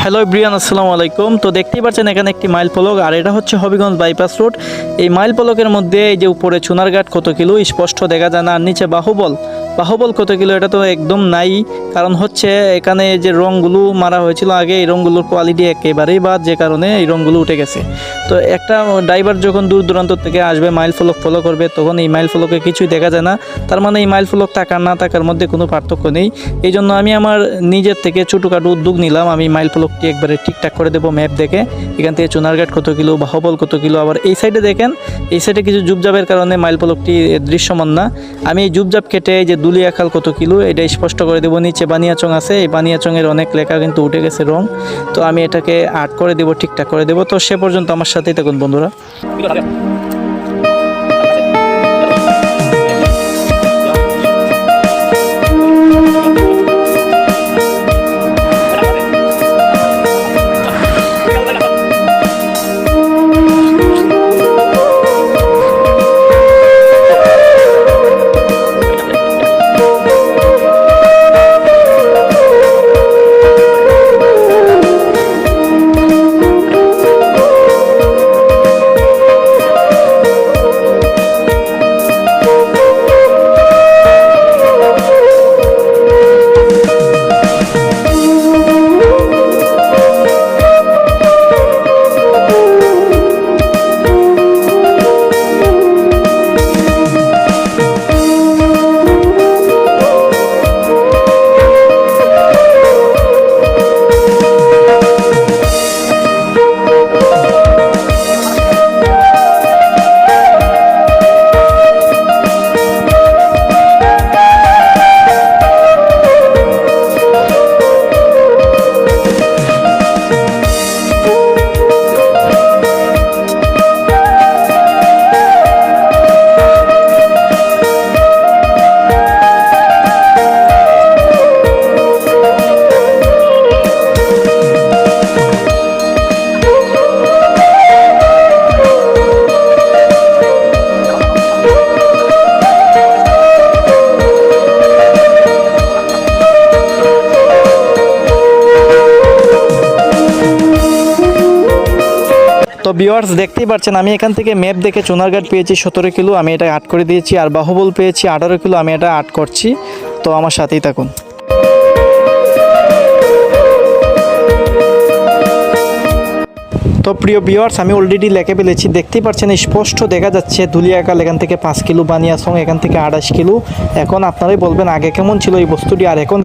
Hello Brian আসসালামু আলাইকুম তো দেখতেই পাচ্ছেন এখানে একটি মাইল পলক, আর এটা হচ্ছে হবিগঞ্জ বাইপাস রোড এই মাইল পলকের মধ্যে এই যে উপরে চুনারঘাট কত কিলো, স্পষ্ট দেখা যায় না। আর নিচে বাহুবল বাহুবল কত কিলো, এটা তো একদম নাই। কারণ হচ্ছে এখানে যে রঙগুলো মারা হয়েছিল আগে, এই রঙগুলোর কোয়ালিটি একেবারেই বাদ, যে কারণে এই রঙগুলো উঠে গেছে। তো একটা ড্রাইভার যখন দূর দূরান্ত থেকে আসবে মাইল ফলক ফলো করবে, তখন এই মাইল ফলকে কিছুই দেখা যায় না। তার মানে এই মাইল ফলক থাকার, না থাকার মধ্যে কোনো পার্থক্য নেই। এই জন্য আমি আমার নিজের থেকে ছোটোখাটো উদ্যোগ নিলাম। আমি মাইল ফলকটি একবারে ঠিকঠাক করে দেবো ম্যাপ দেখে। এখান থেকে চুনারঘাট কত কিলো বাহবল কত কিলো, আবার এই সাইডে দেখেন, এই সাইডে কিছু জুবজাবের কারণে মাইল ফলকটি দৃশ্যমান না। আমি এই জুবজাব কেটে যে দুলিয়াখাল কত কিলো, এটা স্পষ্ট করে দেবো নিচে। বানিয়াচং আছে, এই বানিয়াচংয়ের অনেক লেখা কিন্তু উঠে গেছে রং। তো আমি এটাকে আর্ট করে দেবো, ঠিকঠাক করে দেবো। তো সে পর্যন্ত আমার সাথেই থাকুন বন্ধুরা। তো ভিওয়ার্স দেখতেই পাচ্ছেন, আমি এখান থেকে ম্যাপ দেখে চুনারঘাট পেয়েছি, সতেরো কিলো, আমি এটা আট করে দিয়েছি, আর বাহুবল পেয়েছি, আঠারো কিলো, আমি এটা আট করছি। তো আমার সাথেই থাকুন। তো প্রিয় ভিওয়ার্স আমি অলরেডি লেখে ফেলেছি, দেখতেই পাচ্ছেন, স্পষ্ট দেখা যাচ্ছে দুলিয়াকাল এখান থেকে পাঁচ কিলো, বানিয়াসং এখান থেকে আঠাশ কিলো। এখন আপনারাই বলবেন, আগে কেমন ছিল এই বস্তুটি, আর এখন